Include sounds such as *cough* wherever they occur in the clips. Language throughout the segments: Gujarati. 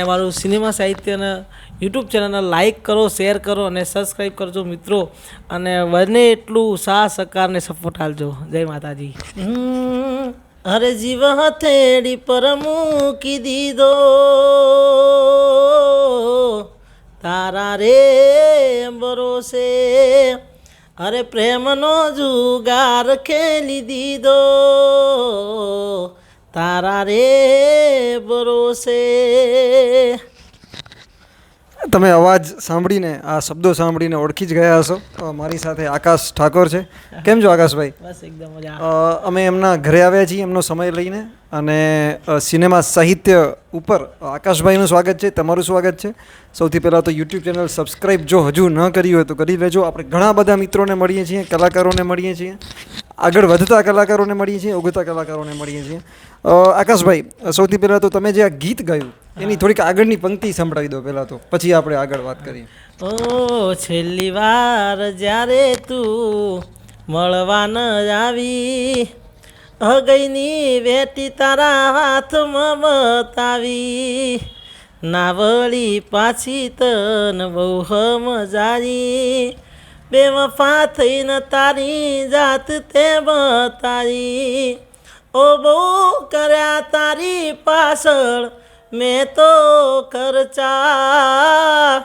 અમારું સિનેમા સાહિત્યના યુટ્યુબ ચેનલને લાઈક કરો શેર કરો અને સબસ્ક્રાઈબ કરજો મિત્રો. અને બને એટલું સાહ સહકારને સપોર્ટ આપજો. જય માતાજી. અરે જીવ હથેડી પર મૂકી દીધો. તારા રે ભરોસે અરે પ્રેમનો જુગાર ખેલી દીધો. તારા રે ભરોસે. તમે અવાજ સાંભળીને આ શબ્દો સાંભળીને ઓળખી જ ગયા હશો. મારી સાથે આકાશ ઠાકોર છે. કેમ છો આકાશભાઈ? બસ એકદમ મજા. અમે એમના ઘરે આવ્યા છીએ એમનો સમય લઈને. અને સિનેમા સાહિત્ય ઉપર આકાશભાઈનું સ્વાગત છે તમારું સ્વાગત છે. સૌથી પહેલાં તો યુટ્યુબ ચેનલ સબસ્ક્રાઈબ જો હજુ ન કરી હોય તો કરી લેજો. આપણે ઘણા બધા મિત્રોને મળીએ છીએ કલાકારોને મળીએ છીએ. આગળ વધતા કલાકારોને મળીએ છીએ ઉગતા કલાકારોને મળીએ છીએ. આકાશભાઈ સૌથી પહેલાં તો તમે જે આ ગીત ગાયું એની થોડીક આગળની પંક્તિ સંભળાવી દો પહેલાં તો પછી આપણે આગળ વાત કરીએ. ઓ છેલ્લી વાર જ્યારે તું મળવા ન આવી હગઈની વેટી તારા હાથમાં બતાવી ના વળી પાછી તન બહુ મજારી બે વફા થઈને તારી જાત તે બતારી ઓ બહુ કર્યા તારી પાછળ, મેં તો ખર્ચા.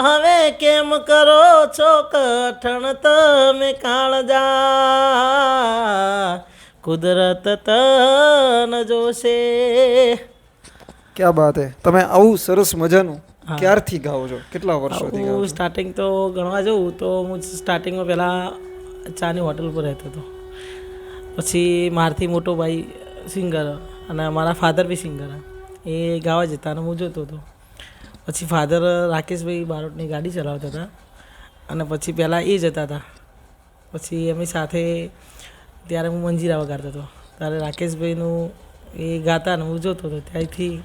હવે કેમ કરો છો કઠણ તમે કાળજા? કુદરત તન જોશે. ક્યાં બાત હે? તમે આવું સરસ મજાનું ક્યારથી ગાઓ છો? કેટલા વર્ષોથી ગાઓ સ્ટાર્ટિંગ તો ગણવા જઉં તો હું સ્ટાર્ટિંગમાં પહેલાં ચાની હોટલ પર રહેતો હતો. પછી મારથી મોટો ભાઈ સિંગર અને મારા ફાધર બી સિંગર એ ગાવા જતા અને હું જોતો હતો. પછી ફાધર રાકેશભાઈ બારોટની ગાડી ચલાવતા હતા અને પછી પહેલાં એ જતા હતા. પછી એમની સાથે ત્યારે હું મંજીરા વગાડતો હતો. ત્યારે રાકેશભાઈનું એ ગાતા ને હું જોતો હતો. ત્યાંથી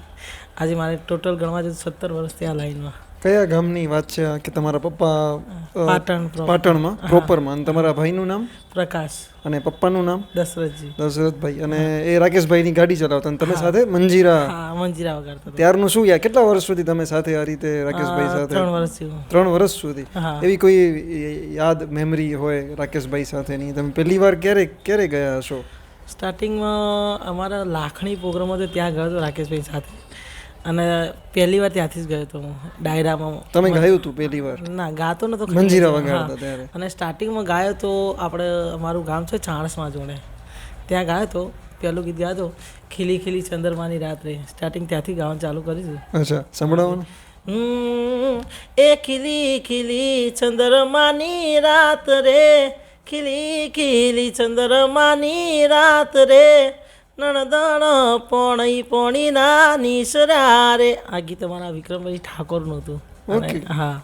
આજે મારે ટોટલ ગણવા જતું સત્તર વર્ષ ત્યાં લાઈનમાં. કયા ગામની વાત છે કે તમારા પપ્પા પાટણ પાટણમાં? પ્રોપરમાં અને તમારા ભાઈનું નામ? પ્રકાશ. અને પપ્પાનું નામ? દશરથજી. દશરથભાઈ. અને એ રાકેશભાઈની ગાડી ચલાવતા અને તમે સાથે મંજીરા? મંજીરા વગાડતા ત્યારનું શું યાર કેટલા વર્ષ સુધી તમે સાથે આ રીતે રાકેશભાઈ સાથે? ત્રણ વર્ષ ત્રણ વર્ષ સુધી. એવી કોઈ યાદ મેમરી હોય રાકેશભાઈ સાથેની? તમે પહેલી વાર ક્યારે ક્યારે ગયા હશો? સ્ટાર્ટિંગમાં અમારા લાખણી પ્રોગ્રામ હતો ત્યાં ગયો હતો રાકેશભાઈ સાથે. અને પહેલી વાર ત્યાંથી જ ગયો હતો હું ડાયરામાં. તમે ગાયું હતું પહેલી વાર? ના ગાતો નતો મંજીરા. વગાડતા ત્યારે. અને સ્ટાર્ટિંગમાં ગાયો તો આપણે અમારું ગામ છે ચાણસમાં જોડે. ત્યાં ગાયો તો પહેલું ગીત ગાયો તો ખીલી ખીલી ચંદ્રમાની રાત્રે. સ્ટાર્ટિંગ ત્યાંથી ગાવાનું ચાલુ કર્યું અચ્છા સંભળાવવાનું એ ખીલી ખીલી ચંદ્રમાની રાત રે ખીલી ખીલી ચંદ્રમાની રાત રે નણદણ પોણી પોણી ના નિસરા રે આ ગીત મારા વિક્રમભાઈ ઠાકોરનું હતું. હા.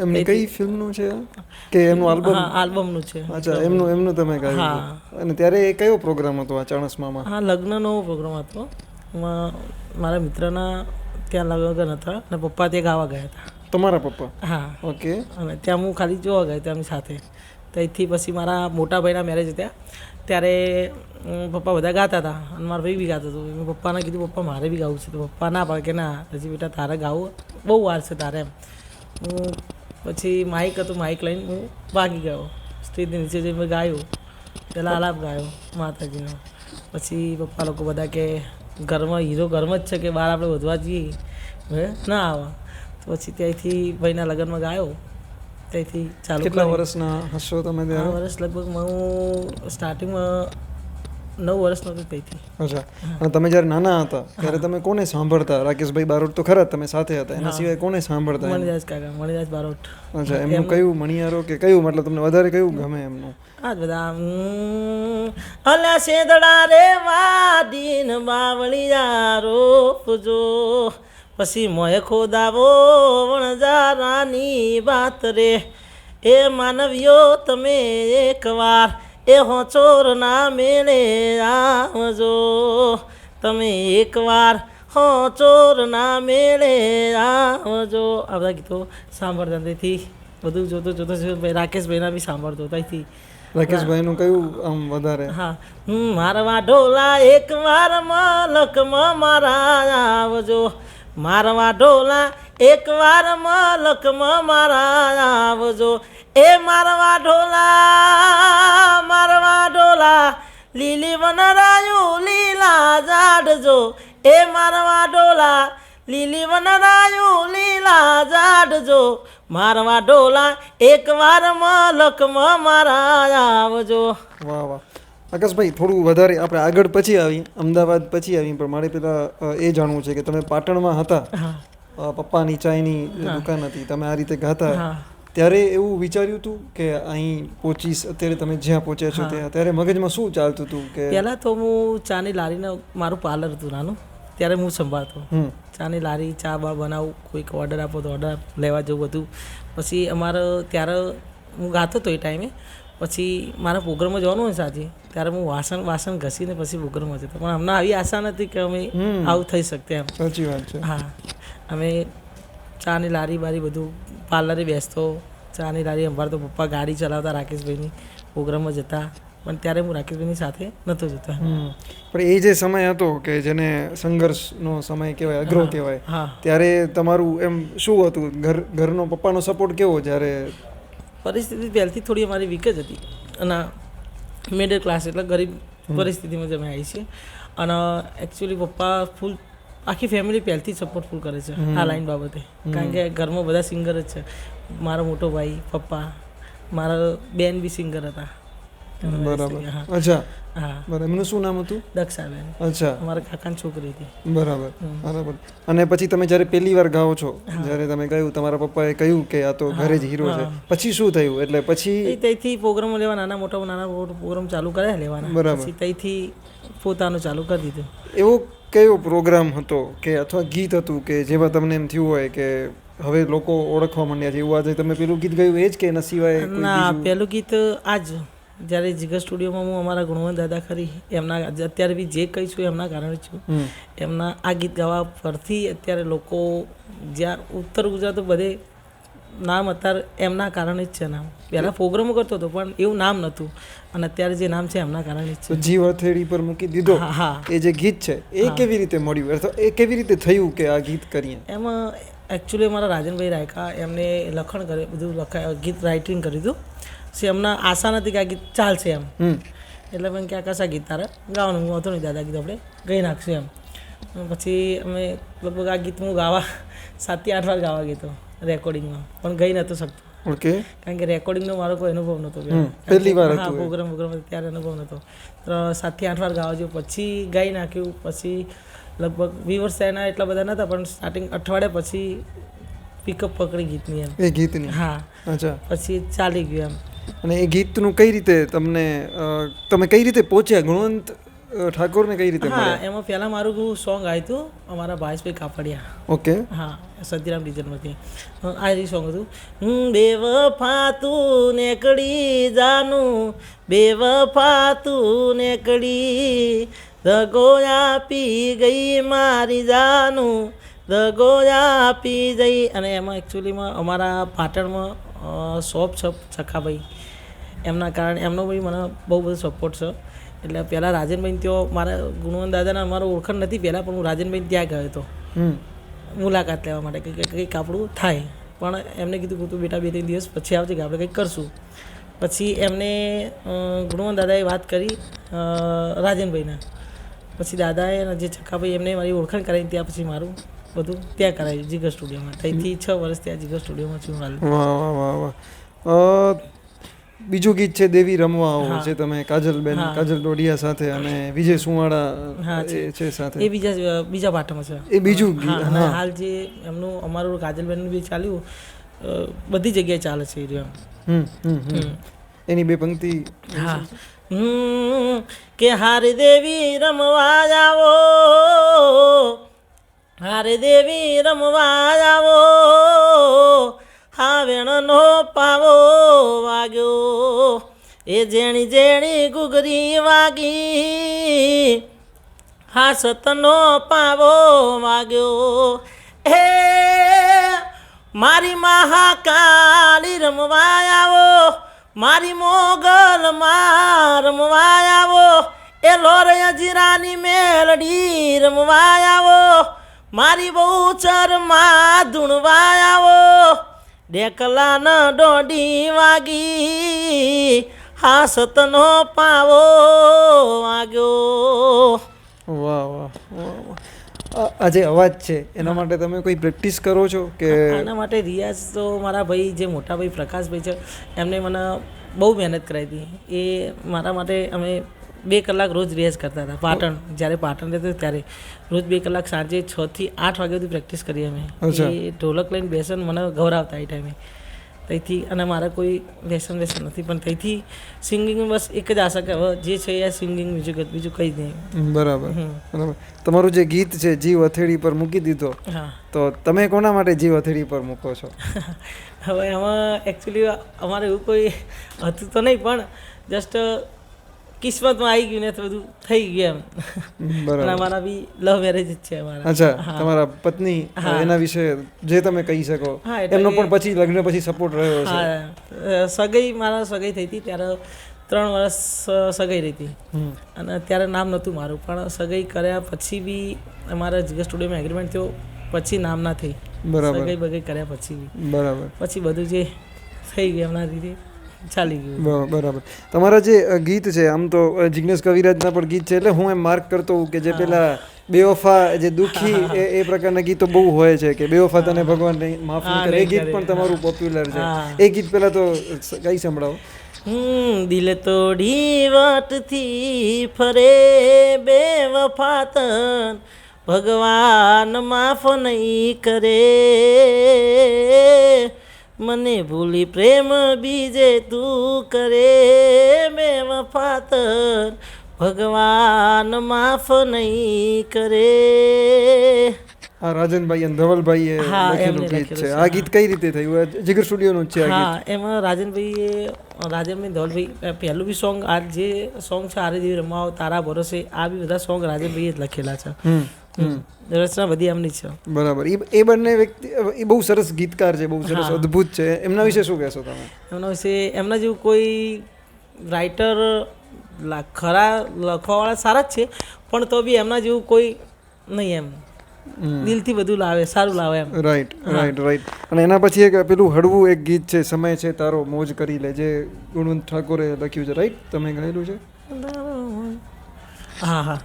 એમની કઈ ફિલ્મનું છે? કે એમનું આલ્બમ? આલ્બમનું છે. અચ્છા એમનું એમનું તમે ગાયું હા. અને ત્યારે એ કયો પ્રોગ્રામ હતો આ ચાણસમામાં હા લગ્નનો પ્રોગ્રામ હતો. મારા મિત્રના ત્યાં લગ્ન હતા અને પપ્પા ત્યાં ગાવા ગયા હતા. તમારા પપ્પા? હા. ઓકે. અને ત્યાં હું ખાલી જોવા ગયા ત્યાં સાથે. ત્યાંથી પછી મારા મોટા ભાઈના મેરેજ હતા. ત્યારે પપ્પા બધા ગાતા હતા અને મારા ભાઈ બી ગાતો હતો. મેં પપ્પાને કીધું પપ્પા મારે બી ગાવું છે. તો પપ્પા ના પાડે કે ના પછી બેટા તારે ગાવું બહુ વાર છે તારે એમ. હું પછી માઇક હતું માઇક લઈને હું ભાગી ગયો. સ્ટેજની નીચે જઈને મેં ગાયું. પહેલાં આલાપ ગાયો માતાજીનો. પછી પપ્પા લોકો બધા કે ઘરમાં હીરો ઘરમાં જ છે કે બહાર આપણે વધવા જઈએ? હવે ના આવે. તો પછી ત્યાંથી ભાઈના લગ્નમાં ગાયો. ત્યાંથી ચાલુ કેટલા વર્ષના હશો તમે વર્ષ લગભગ હું સ્ટાર્ટિંગમાં નવ વર્ષનો હતો ત્યાંથી અચ્છા. અને તમે જ્યારે નાના હતા ત્યારે તમે કોને સાંભળતા? રાકેશભાઈ બારોટ તો ખરા તમે સાથે હતા. એના સિવાય કોને સાંભળતા મણિરાજ કાકા મણિરાજ બારોટ. અચ્છા એમનું કયું? મણિયારો કે કયું? મતલબ તમને વધારે કયું ગમે એમનું? આ બધા હમ, સેદડા રે વાદીન બાવળિયા રોપજો પછી મોય ખોદાવો વણજારાની વાત રે. એ માનવીઓ તમે એકવાર એ હોચોર ના મેળે આવજો. તમે એકવાર હોચોર ના મેળે આવજો. આ બધા ગીતો સાંભળતા તેથી બધું જોતો જોતો જોતો ભાઈ રાકેશભાઈના બી સાંભળતો ત્યાંથી. રાકેશભાઈનું કયું આમ વધારે? હા. મારવા ઢોલા એક વાર મલકમાં મારા આવજો. મારવા ઢોલા એક વાર મલકમાં મારા આવજો. એ મારવા ઢોલા મારવા ઢોલા લીલી વનરાયું લીલા ઝાડજો. એ મારવા ઢોલા લીલી વનરાયું લીલા ઝાડજો. મારવા ઢોલા એક વાર મલકમાં મારા આવજો. વાહ વાહ. આકાશભાઈ થોડું વધારે આપણે આગળ પછી આવી અમદાવાદ પછી આવી પણ મારે પેલા એ જાણવું છે કે તમે પાટણમાં હતા. પપ્પાની ચાયની દુકાન હતી તમે આ રીતે ગાતા. ત્યારે એવું વિચાર્યું હતું કે અહીં પહોંચીશ? અત્યારે તમે જ્યાં પહોંચ્યા છો ત્યાં. ત્યારે મગજમાં શું ચાલતું હતું કે પહેલાં તો હું ચાની લારીને મારું પાર્લર હતું નાનું. ત્યારે હું સંભાળતો. ચાની લારી ચા બા બનાવું કોઈક ઓર્ડર આપો તો ઓર્ડર લેવા જવું બધું. પછી અમારે ત્યારે હું ગાતો હતો એ ટાઈમે. પછી મારા પ્રોગ્રામમાં જવાનું હોય સાંજે ત્યારે હું વાસણ વાસણ ઘસીને પછી પ્રોગ્રામમાં જતો. પણ અમને આવી આશા નથી કે અમે આવું થઈ શકતે એમ. સાચી વાત છે. હા. અમે ચાની લારી બારી બધું પાર્લરે બેસતો. ચાની લારી સંભાળતો પપ્પા ગાડી ચલાવતા રાકેશભાઈની પ્રોગ્રામમાં જતા. પણ ત્યારે હું રાકેશભાઈની સાથે નહોતો જતો. પણ એ જે સમય હતો કે જેને સંઘર્ષનો સમય કહેવાય અઘરો કહેવાય હા. ત્યારે તમારું એમ શું હતું? ઘર ઘરનો પપ્પાનો સપોર્ટ કેવો જ્યારે? પરિસ્થિતિ પહેલથી થોડી અમારી વીક જ હતી. અને મિડલ ક્લાસ એટલે ગરીબ પરિસ્થિતિમાં જ અમે આવી છીએ. અને એકચ્યુઅલી પપ્પા ફૂલ આખી ફેમિલી પહેલથી સપોર્ટફુલ કરે છે આ લાઈન બાબતે. કારણ કે ઘરમાં બધા સિંગર જ છે. મારો મોટો ભાઈ પપ્પા મારા બેન બી સિંગર હતા. બરાબર. અચ્છા. બરાબર. એમનું શું નામ હતું? દક્ષાબેન. અચ્છા. અમારા કાકાની છોકરી હતી. બરાબર. બરાબર. અને પછી તમે જ્યારે પહેલી વાર ગાઓ છો જ્યારે તમે કહ્યું તમારા પપ્પાએ કહ્યું કે આ તો ઘરે જ હીરો છે. પછી શું થયું? એટલે પછી ત્યાંથી પ્રોગ્રામો લેવા નાના મોટા નાના પ્રોગ્રામ ચાલુ કર્યા લેવાના. બરાબર. ત્યાંથી પોતાનું ચાલુ કરી દીધું. એવો કયો પ્રોગ્રામ હતો કે અથવા ગીત હતું કે જેમાં તમને એમ થયું હોય કે હવે લોકો ઓળખવા માંડ્યા છે એવું આજે તમે પેલું ગીત ગાયું એ જ કે એના સિવાય ના? પહેલું ગીત આજ. જ્યારે જીગર સ્ટુડિયોમાં હું અમારા ગુણવંત દાદા ખરી એમના અત્યારે બી જે કહી છું એમના કારણે છું. એમના આ ગીત ગાવા પરથી અત્યારે લોકો જ્યાં ઉત્તર ગુજરાત બધે નામ અત્યારે એમના કારણે જ છે નામ. પહેલાં પ્રોગ્રામો કરતો હતો પણ એવું નામ નહોતું. અને અત્યારે જે નામ છે એમના કારણે જ છે. જીવ હથેળી પર મૂકી દીધો. હા એ જે ગીત છે એ કેવી રીતે મળ્યું? એ કેવી રીતે થયું કે આ ગીત કરીએ? એમાં એકચ્યુઅલી અમારા રાજનભાઈ રાયકા એમને લખણ કરે બધું લખાય ગીત રાઇટિંગ કર્યું હતું. પછી એમના આશા નથી કે આ ગીત ચાલશે એમ. એટલે એટલે મેં આ કશા ગીત તારે? ગાવાનું હું હતો નહીં દાદા ગીત આપણે ગઈ નાખશું એમ. પછી અમે લગભગ આ ગીત હું ગાવા સાતથી આઠ વાર ગાવા ગયો રેકોર્ડિંગમાં પણ ગઈ નહોતો શકતો. ઓકે. કારણ કે રેકોર્ડિંગનો મારો કોઈ અનુભવ નહોતો પહેલી વાર હા પ્રોગ્રામ પ્રોગ્રામ ત્યારે અનુભવ નહોતો. સાતથી આઠ વાર ગાવા જેવું. પછી ગાઈ નાખ્યું પછી લગભગ વિવર્સ એના એટલા બધા નહોતા પણ સ્ટાર્ટિંગ અઠવાડિયા પછી પિકઅપ પકડી ગીતની એમ. એ ગીતની? હા. અચ્છા. પછી ચાલી ગયું એમ. અને એ ગીતનું કઈ રીતે તમને તમે કઈ રીતે પહોંચ્યા? ગુણવંત ઠાકોરને કઈ રીતે હા એમાં પહેલાં મારું સોંગ આવ્યું હતું અમારા ભાઈસભાઈ કાપડિયા. ઓકે. હા સતીરામ ડિઝલમાંથી આ જે સોંગ હતું. હું બેવફા તું નેકડી જાનું બેવફા તું નેકડી દગો આપી ગઈ મારી જાનું દગો આપી જઈ. અને એમાં એકચ્યુઅલીમાં અમારા પાટણમાં શોપ છે છકાભાઈ એમના કારણે એમનો બી મને બહુ બધો સપોર્ટ છે. એટલે પહેલાં રાજનભાઈ ત્યાં મારા ગુણવંત દાદાના મારો ઓળખાણ નથી પહેલાં પણ હું રાજનભાઈ ત્યાં ગયો હતો. મુલાકાત લેવા માટે કે કંઈક આપણું થાય. પણ એમને કીધું કે તું બેટા બે ત્રણ દિવસ પછી આવજે કે આપણે કંઈક કરશું. પછી એમને ગુણવંત દાદાએ વાત કરી રાજનભાઈના. પછી દાદાએ અને જે ચક્કાભાઈ એમને મારી ઓળખાણ કરાવી ત્યાં પછી મારું બધું ત્યાં કરાવ્યું જીગર સ્ટુડિયોમાં. ત્યાંથી છ વર્ષ ત્યાં જીગર સ્ટુડિયોમાં છું હાલ. વાહ વાહ વાહ બીજું ગીત છે દેવી રમવા આવો છે તમે કાજલબેન કાજલ ડોડિયા સાથે અને વિજય સુવાળા છે. સાથે. એ બીજા બીજા પાઠમાં છે. એ બીજું ગીત, હાલ જે એમનું અમારું કાજલબેનનું બી ચાલ્યું બધી જગ્યાએ ચાલે છે એ રહ્યું. હમ. એની બે પંક્તિ હા. કે હારે દેવી રમવા આવો હારે દેવી રમવા આવો હાવેણનો પાવો. વાગ્યો. એ જેણી જેણી ગુગરી વાગી હાસતનો પાવો વાગ્યો. હે મારી મહાકાળી રમવા આવો, મારી મોગલ માં રમવા આવો. એ લોરય જીરાની મેલડી રમવા આવો, મારી બહુ ચરમાં ધૂણવા આવો. ડેકલા ન દોઢી વાગી હા સતનો પાવો વાગ્યો. વાહ વાહ વાહ વાહ. આ- આ અવાજ છે એના માટે તમે કોઈ પ્રેક્ટિસ કરો છો કે એના માટે રિયાઝ તો મારા ભાઈ જે મોટા ભાઈ પ્રકાશભાઈ છે એમને મને બહુ મહેનત કરાવી હતી. એ મારા માટે અમે બે કલાક રોજ રિયાઝ કરતા હતા પાટણ. જ્યારે પાટણ રહેતો ત્યારે રોજ બે કલાક સાંજે છ થી આઠ વાગ્યા સુધી પ્રેક્ટિસ કરીએ અમે. એ ઢોલક લઈને બેસન મને ગૌરાવતા એ ટાઈમે ત્યાંથી અને મારા કોઈ વ્યસન વ્યસન નથી પણ ત્યાંથી સિંગિંગ બસ એક જ આશા કે હવે જે છે એ સિંગિંગ બીજું કે- બીજું કંઈ નહીં. બરાબર. બરાબર. તમારું જે ગીત છે જીવ અથેડી પર મૂકી દીધો હા. તો તમે કોના માટે જીવ અથેડી પર મૂકો છો? *laughs* હવે એમાં એકચ્યુઅલી અમારે એવું કોઈ હતું તો નહીં પણ જસ્ટ કિસ્મતમાં આવી ગયું ને તો બધું થઈ ગયું એમ. અને બરાબર અમારા બી લવ મેરેજ જ છે અમારા. અચ્છા તમારા પત્ની. એના વિશે જે તમે કહી શકો એમનો પણ પછી લગ્ન પછી સપોર્ટ રહ્યો છે સગાઈ મારા સગાઈ થઈ હતી ત્યારે ત્રણ વર્ષ સગાઈ રહી હતી. અને ત્યારે નામ નહોતું મારું પણ સગાઈ કર્યા પછી બી અમારા જીગર સ્ટુડિયોમાં એગ્રીમેન્ટ થયો પછી નામ ના થઈ. બરાબર. સગાઈ બગાઈ કર્યા પછી બરાબર. પછી બધું જે થઈ ગયું એમના રીતે ચાલી ગયું. બરાબર. તમારા જે ગીત છે આમ તો જિગ્નેશ કવિરાજના પણ ગીત છે એટલે હું એમ માર્ક કરતો હોઉં કે જે પેલા બેવફા જે દુઃખી એ એ પ્રકારના ગીતો બહુ હોય છે કે બેવફા તને ભગવાન નહીં માફ કરે. એ ગીત પણ તમારું પોપ્યુલર છે. એ ગીત પહેલા તો ગાઈ સંભળાવો? હમ દિલ તોડી વટથી ફરે બે વફાતન ભગવાન માફ નહીં કરે. મને ભૂલી પ્રેમ બીજે તું કરે મે વફાતન ભગવાન માફ નહીં કરે. આ રાજનભાઈ અને ધવલભાઈએ લખેલું ગીત છે. આ ગીત કઈ રીતે થયું? જીગર સ્ટુડિયોનું છે હા એમાં રાજનભાઈએ રાજનભાઈ ધવલભાઈ પહેલું બી સોંગ આ જે સોંગ છે આરે દેવી રમાવ તારા ભરોસે આ બી બધા સોંગ રાજનભાઈએ જ લખેલા છે. રચના બધી એમની છે. બરાબર. એ એ બંને વ્યક્તિ એ બહુ સરસ ગીતકાર છે બહુ સરસ. અદ્ભુત છે. એમના વિશે શું કહેશો તમે? એમના વિશે એમના જેવું કોઈ રાઇટર ખરા લખવાવાળા સારા જ છે પણ તો બી એમના જેવું કોઈ નહીં એમ. દિલથી બધું લાવે સારું લાવે એમ. Right right right. અને એના પછી એક પેલું હળવું એક ગીત છે સમય છે તારો મોજ કરી લે જે ગુણવંત ઠાકોરે લખ્યું છે રાઈટ? તમે ગાયેલું છે? હા હા.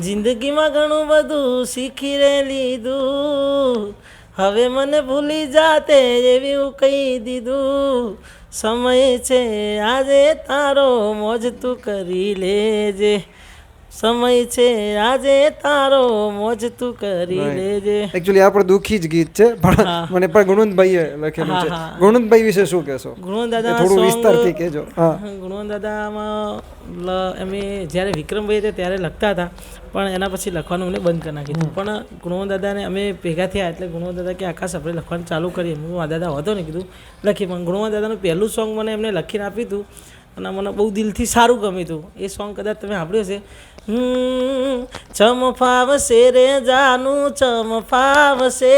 જિંદગીમાં ઘણું બધું શીખી રે લીધું. હવે મને ભૂલી જાતે એવી હું કહી દીધું. સમય છે, આજે તારો મોજ તું કરી લેજે. સમય છે આજે તારો મોજ તું કરી. લેજે. એકચ્યુઅલી આ પણ દુઃખી જ ગીત છે પણ. મને પણ ગુણવંતભાઈએ લખેલું છે. ગુણવંતભાઈ વિશે શું કહેશો? ગુણવંત દાદા થોડું વિસ્તારથી કહેજો. હા. ગુણવંત દાદામાં લ- અમે જ્યારે વિક્રમભાઈ હતા ત્યારે લખતા હતા પણ એના પછી લખવાનું અમને બંધ કરી નાખ્યું પણ ગુણવંત દાદાને અમે ભેગા થયા એટલે ગુણવંત દાદા કે આકાશ આપણે લખવાનું ચાલુ કરીએ. હું આ દાદા હતો ને કીધું લખી પણ ગુણવંત દાદાનું પહેલું સોંગ મને એમને લખીને આપ્યું હતું. અને મને બહુ દિલથી સારું ગમ્યું હતું એ સોંગ કદાચ તમે સાંભળ્યું હમ, ચમ ફાવશે રે જાનું ચમ ફાવશે.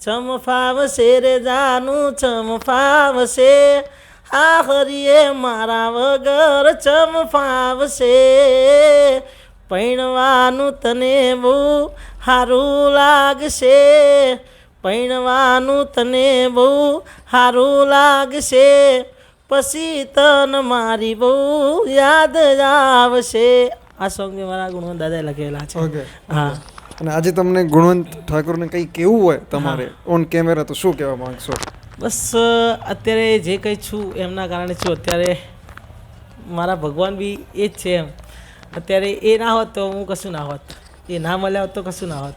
ચમ ફાવશે રે જાનું ચમ ફાવશે. આ હરિયે મારા વગર ચમ ફાવશે. પૈણવાનું તને બહુ સારું લાગશે. પૈણવાનું તને બહુ સારું લાગશે. પછી તન મારી બહુ યાદ આવશે. આ સોંગ બી મારા ગુણવંત દાદાએ લખેલા છે. ઓકે હા. અને આજે તમને ગુણવંત ઠાકોરને કંઈ કેવું હોય તમારે ઓન કેમેરા તો શું કહેવા માંગશો? બસ અત્યારે જે કંઈ છું એમના કારણે છું. અત્યારે મારા ભગવાન બી એ જ છે એમ. અત્યારે એ ના હોત તો હું કશું ના હોત. એ ના મળ્યા હોત તો કશું ના હોત.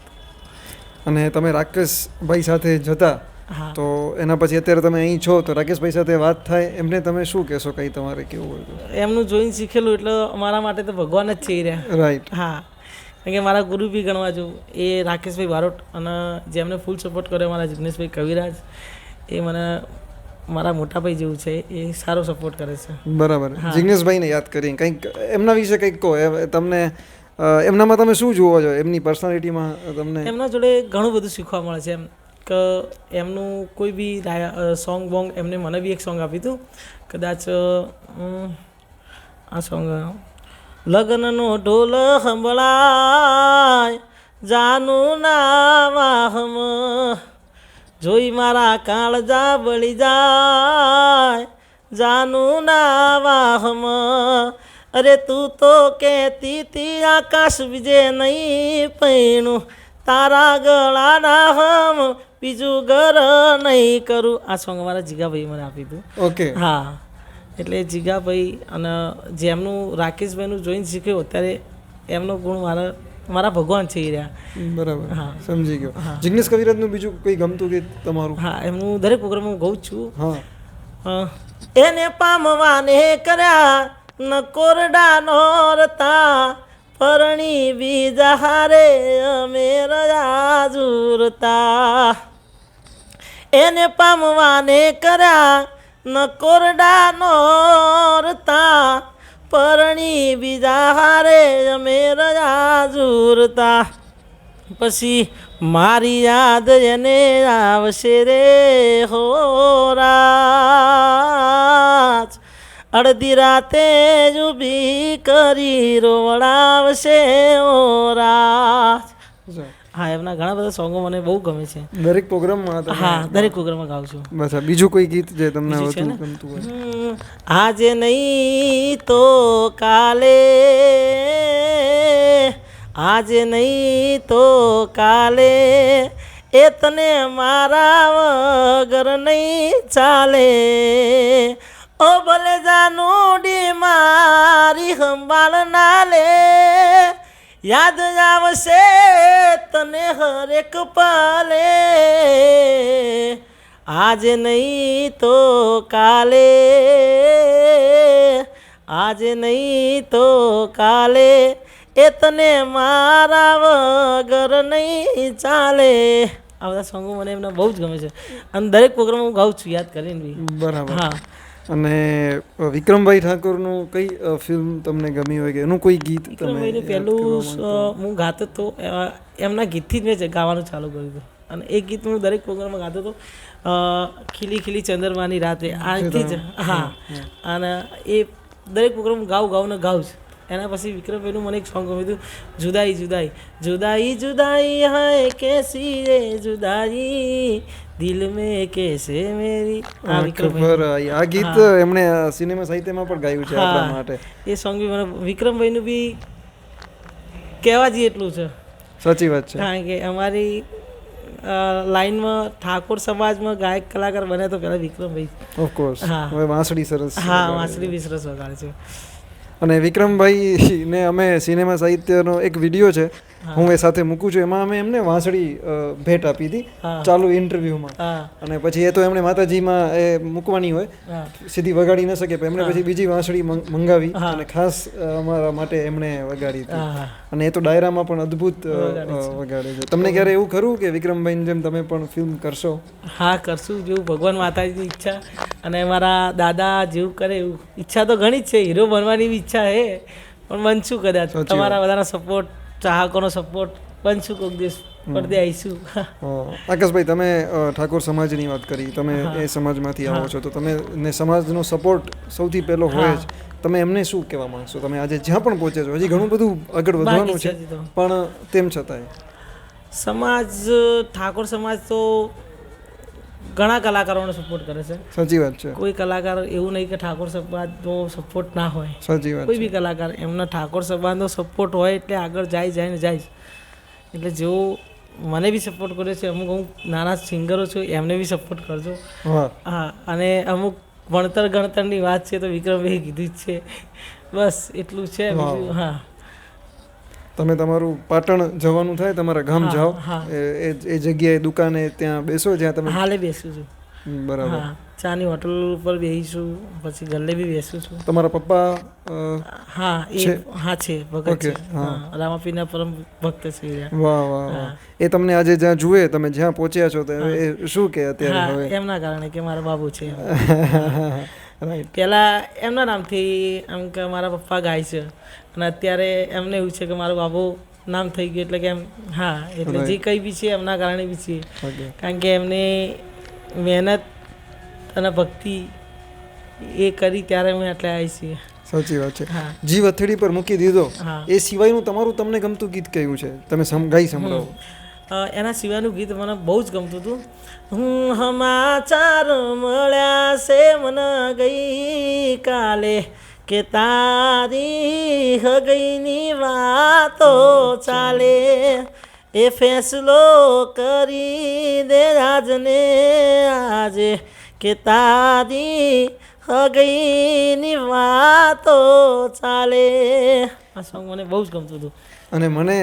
અને તમે રાકેશભાઈ સાથે જતા તો એના પછી અત્યારે તમે અહીં છો તો રાકેશભાઈ સાથે વાત થાય. એમને તમે શું કહેશો કંઈ તમારે કેવું હોય એમનું જોઈને શીખેલું એટલે અમારા માટે તો ભગવાન જ છે રહ્યા. રાઈટ હા. કારણ કે મારા ગુરુ બી ગણવા છું એ રાકેશભાઈ બારોટ અને જેમને ફૂલ સપોર્ટ કર્યો મારા જિગ્નેશભાઈ કવિરાજ એ મને મારા મોટાભાઈ જેવું છે એ સારો સપોર્ટ કરે છે. બરાબર. જિગ્નેશભાઈને યાદ કરી કંઈક એમના વિશે કંઈક કહો. તમને એમનામાં તમે શું જુઓ છો? એમની પર્સનાલિટીમાં તમને એમના જોડે ઘણું બધું શીખવા મળે છે. એમ કે એમનું કોઈ બી સોંગ બોંગ એમને મને બી એક સોંગ આપ્યું હતું કદાચ આ સોંગ લગ્નનો ઢોલ સંભળાય, જાનું નામ જોઈ મારા કાળજા બળી જાય, જાનું નામ અરે તું તો કહેતી તી આકાશ વિજે નહીં પૈણું, તારા ગળાના હમ બીજું ઘર નહીં કરું. આ સોંગ અમારા જીગાભાઈ મને આપી હતું. ઓકે. હા. એટલે જીગાભાઈ અને જેમનું રાકેશભાઈનું જોઈને શીખ્યું અત્યારે એમનો ગુણ મારા મારા ભગવાન છે રહ્યા. બરાબર. હા. સમજી ગયો. જિગ્નેશ કવિરાજનું બીજું કોઈ ગમતું કે તમારું? હા એમનું દરેક પ્રોગ્રામ હું ગઉં છું. હા. એને પામવાને કર્યા ન કોરડા નોરતા પરણી બીજા હારે અમે રજા જુરતા. એને પામવાને કર્યા, ન કોરડા નોરતા પરણી બીજા હારે અમે રજા ઝૂરતા. પછી મારી યાદ એને આવશે રે હોરા અડધી રાતે જ ઊભી કરી રોવડાવશે ઓ રાજ. અચ્છા. હા એમના ઘણા બધા સોંગો મને બહુ ગમે છે. દરેક પ્રોગ્રામમાં હા દરેક પ્રોગ્રામમાં ગાઉં છું. બસ બીજું કોઈ ગીત જે તમને? ગમતું હોય? આજે નહીં તો કાલે આજે નહીં તો કાલે એ તને મારા વગર નહીં ચાલે. ઓ ભલે જાનુડી મારી સંભાળ ના લે યાદ આવશે તને હરેક પાલે. આજે નહીં તો કાલે. આજે નહીં તો કાલે. એ તને મારા વગર નહીં ચાલે. આ બધા સોંગો મને એમને બહુ જ ગમે છે. અને દરેક પ્રોગ્રામ હું ગાઉં છું યાદ કરીને બરાબર. હા. અને વિક્રમભાઈ ઠાકોરનું કઈ ફિલ્મ તમને ગમી હોય કે એનું કોઈ ગીત તમે પહેલું હું ગાતો હતો એમના ગીતથી જ મેં ગાવાનું ચાલુ કર્યું હતું. અને એ ગીત હું દરેક પ્રોગ્રામમાં ગાતો હતો ખીલી ખીલી ચંદ્રમાની રાતે આથી જ હા. અને એ દરેક પ્રોગ્રામ ગાઉં ગાઉને ગાઉં જ. એના પછી વિક્રમભાઈનું મને એક સોંગ ગમ્યું હતું જુદાઈ જુદાઈ. જુદાઈ જુદાઈ હાય કેસી રે જુદાઈ? દિલ મે કેસે મેરી આ વિક્રમ ભાઈ આ ગીત એમણે સિનેમા સાહિત્યમાં પણ ગાયું છે આપણા માટે એ સોંગ બી મને વિક્રમભાઈનું બી કહેવા જઈએ એટલું છે સાચી વાત છે કારણ કે અમારી લાઈનમાં ઠાકોર સમાજમાં ગાયક કલાકાર બને તો પહેલાં વિક્રમભાઈ ઓફકોર્સ. હવે વાંસળી સરસ હા વાંસળી બી સરસ વગાડે છે. અને વિક્રમભાઈ ને અમે સિનેમા સાહિત્યનો એક વીડિયો છે હું. એ સાથે મૂકું છું. એમાં અમે એમને વાંસળી ભેટ આપી હતી ચાલુ ઇન્ટરવ્યુમાં. અને પછી એ તો એમણે માતાજીમાં એ મૂકવાની હોય. સીધી વગાડી ન શકે. પણ એમણે પછી બીજી વાંસળી મંગાવી. અને ખાસ અમારા માટે એમણે વગાડી હતી. અને એ તો ડાયરામાં પણ અદ્ભુત વગાડે છે. તમને ક્યારે એવું ખરું કે વિક્રમભાઈ જેમ તમે પણ ફિલ્મ કરશો? હા કરશું. જેવું ભગવાન માતાજીની ઈચ્છા અને મારા દાદા જેવું કરે એવું. ઈચ્છા તો ઘણી જ છે. હીરો બનવાની બી ઈચ્છા છે પણ બનશું કદાચ. તમારા બધાના સપોર્ટ ચાહકોનો સપોર્ટ બનશું કોઈક દિવસ. પડદે આવીશું. આકાશભાઈ તમે ઠાકોર સમાજની વાત કરી. તમે એ સમાજમાંથી આવો છો. તો તમે ને સમાજનો સપોર્ટ સૌથી પહેલો હોય જ. તમે એમને શું કહેવા માંગશો? તમે આજે જ્યાં પણ પહોંચ્યા છો હજી ઘણું બધું આગળ વધવાનું છે. પણ તેમ છતાંય. સમાજ ઠાકોર સમાજ તો ઘણા કલાકારોને સપોર્ટ કરે છે. સાચી વાત છે. કોઈ કલાકાર એવું નહીં કે ઠાકોર સમાજનો સપોર્ટ ના હોય. સાચી વાત કોઈ બી કલાકાર એમના ઠાકોર સમાજનો સપોર્ટ હોય એટલે આગળ જાય જાય ને જાય. એટલે જેવો મને બી સપોર્ટ કર્યો છે અમુક અમુક નાના સિંગરો છું એમને બી સપોર્ટ કરજો. હા. હા અને અમુક ભણતર ગણતરની વાત છે તો વિક્રમભાઈ કીધું જ છે. બસ એટલું છે બીજું હા. તમે તમારું પાટણ જવાનું થાય તમારા ગામ જાઓ એ- એ જગ્યાએ દુકાને ત્યાં બેસો જ્યાં તમે હાલે બેસું છું. બરાબર. ચાની હોટલ ઉપર બેસીશું પછી ગલ્લે બી બેસું છું. તમારા પપ્પા હા એ હા છે ભગત છે. રામાપીના પરમ ભક્ત છે વાહ વાહ વાહ. એ તમને આજે જ્યાં જુએ તમે જ્યાં પહોંચ્યા છો તો એ શું કે અત્યારે હવે? એમના કારણે કે મારા બાબુ છે. *laughs* પેલા પહેલાં એમના નામથી આમ કે મારા પપ્પા ગાય છે. અને અત્યારે એમને એવું છે કે મારું બાબો નામ થઈ ગયું એટલે કે એમ હા એટલે જે કંઈ બી છે એમના કારણે બી છે. કારણ કે એમની મહેનત અને ભક્તિ એ કરી ત્યારે અમે એટલે આવી છીએ. સાચી વાત છે. જીવ અથડી પર મૂકી દીધો. એ સિવાયનું તમારું તમને ગમતું ગીત કયું છે? તમે ગાઈ સંભળાવો. એના સિવાયનું ગીત મને બહુ જ ગમતું હતું. હું હમાચાર મળ્યા છે મને ગઈ કાલે. કે તારી હગઈની વાતો ચાલે. એ ફેસલો કરી દે રાજને આજે કે તારી હગઈની વાતો ચાલે. આ સોંગ મને બહુ જ ગમતું હતું. અને મને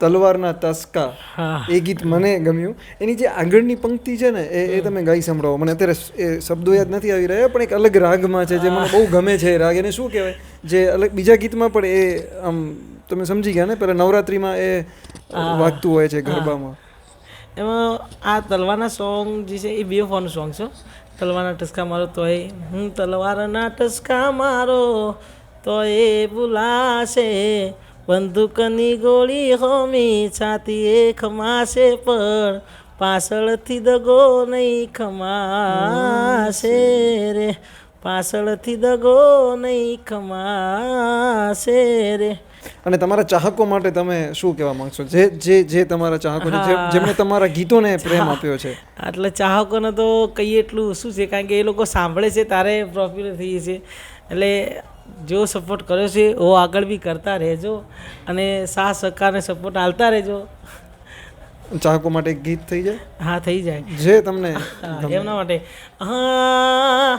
તલવારના તસકા હા. એ ગીત મને ગમ્યું. એની જે આગળની પંક્તિ છે ને એ એ તમે ગાઈ સંભળાવો. મને અત્યારે એ શબ્દો યાદ નથી આવી રહ્યા પણ એક અલગ રાગમાં છે જે મને બહુ ગમે છે રાગ. એને શું કહેવાય? જે અલગ બીજા ગીતમાં પણ એ આમ તમે સમજી ગયા ને પેલા નવરાત્રિમાં એ વાગતું હોય છે ગરબામાં. એમાં આ તલવારના સોંગ જે છે એ બે ફોન સોંગ છે તલવારના ટસકા મારો તો એ હું તલવારના ટસકા મારો તો એ ભૂલાશે. બંદૂકની ગોળી હોમી છાતી એ ખમાશે પણ પાછળથી દગો નહીં ખમાશે રે. પાછળથી દગો નહીં ખમાશે રે. અને તમારા ચાહકો માટે તમે શું કહેવા માંગશો? જે જે જે તમારા ચાહકો છે જે- જેમણે તમારા ગીતોને પ્રેમ આપ્યો છે. એટલે ચાહકોને તો કહીએ એટલું શું છે કારણ કે એ લોકો સાંભળે છે તારે પ્રોફિટ થઈ છે. એટલે જો સપોર્ટ કર્યો છે એવો આગળ બી કરતા રહેજો અને સાથ સહકારને સપોર્ટ આલતા રહેજો. ચાહકો માટે ગીત થઈ જાય? હા થઈ જાય. જે તમને એમના માટે હા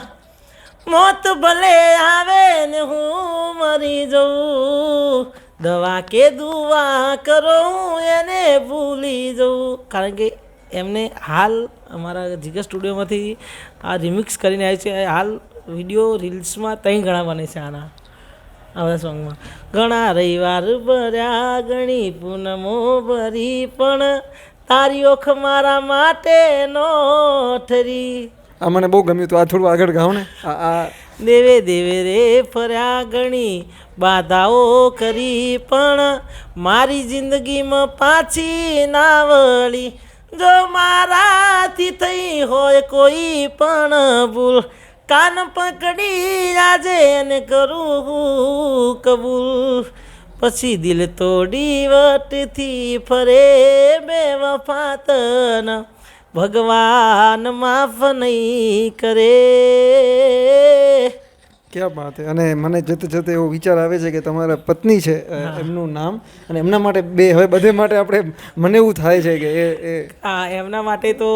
મોત ભલે આવે ને હું મરી જઉં દવા કે દુવા કરો હું એને ભૂલી જઉં. કારણ કે એમને હાલ અમારા જીગર સ્ટુડિયોમાંથી આ રિમિક્સ કરીને આવ્યું છે હાલ વીડિયો રીલ્સમાં ત્યાં ઘણા બને છે આના આ બધા સોંગમાં. ઘણા રવિવાર ભર્યા ઘણી પૂનમો ભરી પણ તારી ઓખ મારા માટે નો ઠરી. આ મને બહુ ગમ્યું તો. આ થોડું આગળ ગાઓ ને. આ આ. દેવે દેવે રે ફર્યા ગણી બાધાઓ કરી પણ મારી જિંદગીમાં પાછી ના વળી. જો મારાથી થઈ હોય કોઈ પણ ભૂલ કાન પકડી આજે એને કરું કબૂલ. પછી દિલ તોડી વટથી ફરે બે વફાતન. ભગવાન માફ નહીં કરે. ક્યાં વાત અને મને જતે જતે એવો વિચાર આવે છે કે તમારા પત્ની છે એમનું નામ. અને એમના માટે બે હવે બધે માટે આપણે મને એવું થાય છે કે એ એ હા એમના માટે તો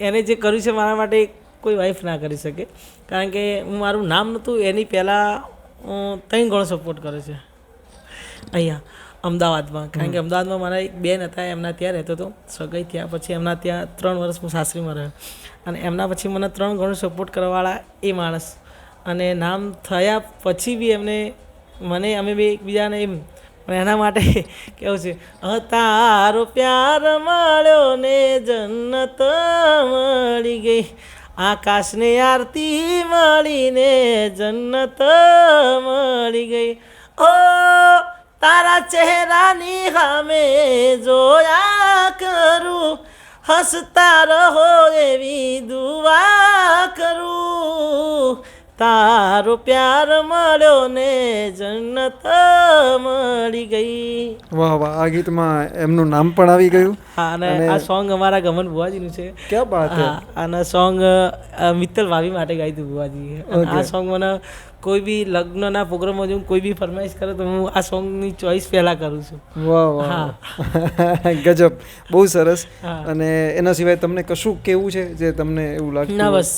એને જે કર્યું છે મારા માટે કોઈ વાઈફ ના કરી શકે. કારણ કે હું મારું નામ નહોતું એની પહેલાં ત્રણ ગણો સપોર્ટ કરે છે. અહીંયા અમદાવાદમાં. કારણ કે અમદાવાદમાં મારા એક બેન હતા એમના ત્યાં રહેતો હતો સગાઈ થયા પછી એમના ત્યાં ત્રણ વર્ષ હું સાસરીમાં રહ્યો. અને એમના પછી મને ત્રણ ગણો સપોર્ટ કરવાવાળા એ માણસ. અને નામ થયા પછી બી એમને મને અમે બે એકબીજાને એમ પણ એના માટે *laughs* કેવું છે "અ તારો પ્યાર મળ્યો ને જન્નત મળી ગઈ. આકાશને આરતી મળીને જન્નત મળી ગઈ. ઓ, તારા ચહેરાની સામે જોયા કરું, હસતા રહો એવી દુઆ કરું. તારો પ્યાર મળ્યો ને જન્નત મળી ગઈ. વાહ વાહ આ ગીતમાં એમનું નામ પણ આવી ગયું. હા અને આ સોંગ અમારા ગમન બુવાજીનું છે. ક્યાં બાત છે આના સોંગ મિત્તલ ભાભી માટે ગાઈ હતું બુવાજી આ સોંગ મને કોઈ બી લગ્નના પ્રોગ્રામમાં જો કોઈ બી ફરમાઈશ કરે તો હું આ સોંગની ચોઈસ પહેલાં કરું છું. વાહ વાહ. *laughs* ગજબ. બહુ સરસ. અને એના સિવાય તમને કશું કેવું છે જે તમને એવું લાગે ના બસ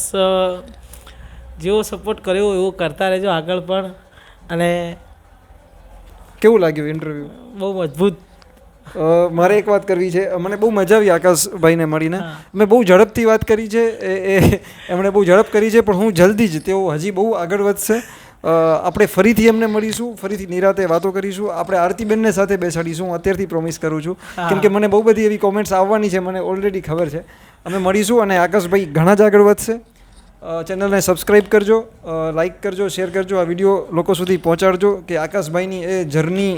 જેવો સપોર્ટ કર્યો એવો કરતા રહેજો આગળ પણ. અને કેવું લાગ્યું ઇન્ટરવ્યૂ બહુ મજબૂત મારે એક વાત કરવી છે. મને બહુ મજા આવી આકાશભાઈને મળીને. મેં બહુ ઝડપથી વાત કરી છે. એ એમણે બહુ ઝડપ કરી છે પણ હું જલ્દી જ તેઓ હજી બહુ આગળ વધશે. આપણે ફરીથી એમને મળીશું ફરીથી નિરાતે વાતો કરીશું. આપણે આરતીબેનને સાથે બેસાડીશું. હું અત્યારથી પ્રોમિસ કરું છું. કેમ કે મને બહુ બધી એવી કોમેન્ટ્સ આવવાની છે મને ઓલરેડી ખબર છે. અમે મળીશું અને આકાશભાઈ ઘણા જ આગળ વધશે. ચેનલને સબસ્ક્રાઈબ કરજો લાઈક કરજો શેર કરજો આ વીડિયો લોકો સુધી પહોંચાડજો કે આકાશભાઈની એ જર્ની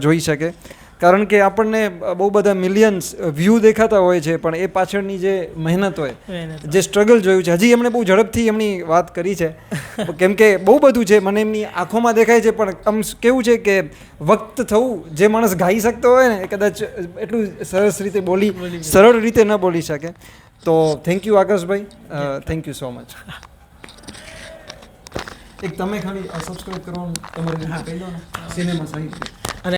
જોઈ શકે. કારણ કે આપણને બહુ બધા મિલિયન્સ વ્યૂ દેખાતા હોય છે પણ એ પાછળની જે મહેનત હોય જે સ્ટ્રગલ જોયું છે હજી એમણે બહુ ઝડપથી એમની વાત કરી છે. *laughs* કેમ કે બહુ બધું છે મને એમની આંખોમાં દેખાય છે પણ આમ કેવું છે કે વક્ત થવું જે માણસ ગાઈ શકતો હોય ને એ કદાચ એટલું સરસ રીતે બોલી સરળ રીતે ન બોલી શકે. તો થેન્ક યુ આકાશભાઈ. થેન્ક યુ સો મચ એક તમે ખાલી સબસ્ક્રાઇબ કરવાનું તમારે કહી દો સિનેમા સાહિત્ય